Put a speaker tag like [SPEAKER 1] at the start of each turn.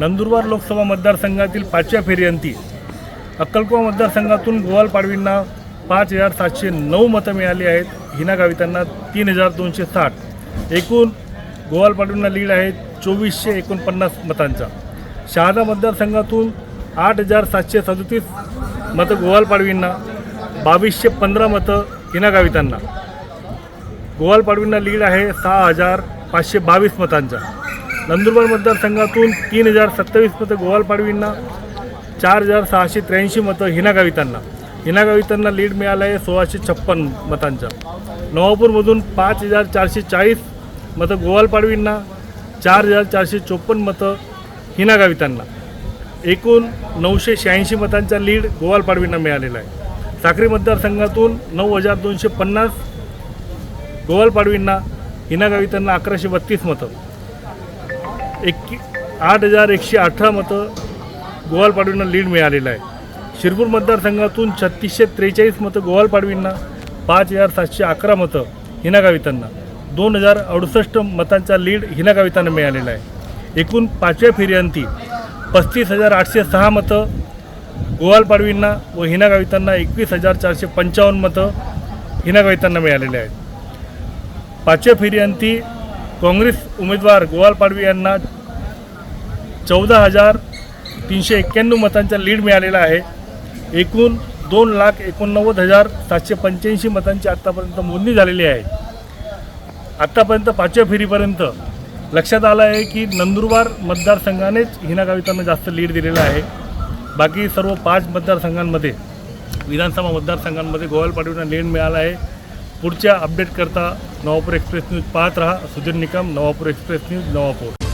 [SPEAKER 1] नंदुरबार लोकसभा मतदारसंघातील पाचव्या फेरीअंती अक्कलकुवा मतदारसंघातून गोवाल पाडवींना पाच हजार सातशे नऊ मतं मिळाली आहेत. हिना गावितांना तीन हजार दोनशे साठ. एकूण गोवाल पाडवींना लीड आहे चोवीसशे एकोणपन्नास मतांचा. शहादा मतदारसंघातून आठ हजार सातशे सदतीस मतं गोवाल पाडवींना बावीसशे पंधरा मतं हिना गावितांना. गोवाल पाडवींना लीड आहे सहा हजार पाचशे बावीस मतांचा. नंदुरबार मतदारसंघातून तीन हजार सत्तावीस मतं गोवाल पाडवींना चार हजार सहाशे त्र्याऐंशी मतं हिना गावितांना हिना गावितांना लीड मिळालं आहे सोळाशे छप्पन मतांचा. नवापूरमधून पाच हजार चारशे चाळीस मतं गोवाल पाडवींना चार हजार चारशे चोपन्न मतं हिना गावितांना एकूण नऊशे शहाऐंशी मतांचा लीड गोवाल पाडवींना मिळालेला आहे. साक्री मतदारसंघातून नऊ हजार दोनशे पन्नास गोवाल पाडवींना हिना गावितांना अकराशे बत्तीस मतं. एक आठ हजार एकशे अठरा मतं गोवाल पाडवींना लीड मिळालेलं आहे. शिरपूर मतदारसंघातून छत्तीसशे त्रेचाळीस मतं गोवाल पाडवींना पाच हजार सातशे अकरा मतं हिना गावितांना दोन हजार अडुसष्ट मतांचा लीड हिना गावितांना मिळालेला आहे. एकूण पाचव्या फेरीअंती पस्तीस हजार आठशे सहा मतं गोवाल पाडवींना व हिना गावितांना एकवीस हजार चारशे पंचावन्न मतं हिना गावितांना मिळालेले आहेत. पाचव्या फेरीअंती काँग्रेस उमेदवार गोवाल पाडवी यांना चौदा हजार तीनशे एक्क्याण्णव मतांचा लीड मिळालेला आहे. एकूण दोन लाख एकोणनव्वद हजार सातशे पंच्याऐंशी मतांची आत्तापर्यंत मोजणी झालेली आहे. आत्तापर्यंत पाचव्या फेरीपर्यंत लक्षात आलं आहे की नंदुरबार मतदारसंघानेच हिना कवितांना जास्त लीड दिलेला आहे. बाकी सर्व पाच मतदारसंघांमध्ये विधानसभा मतदारसंघांमध्ये गोवाल पाडवींना लीड मिळाला आहे. पुढच्या अपडेट करता नवापूर एक्सप्रेस न्यूज पाहत राहा. Sudhir Nikam Navapur express news Navapur.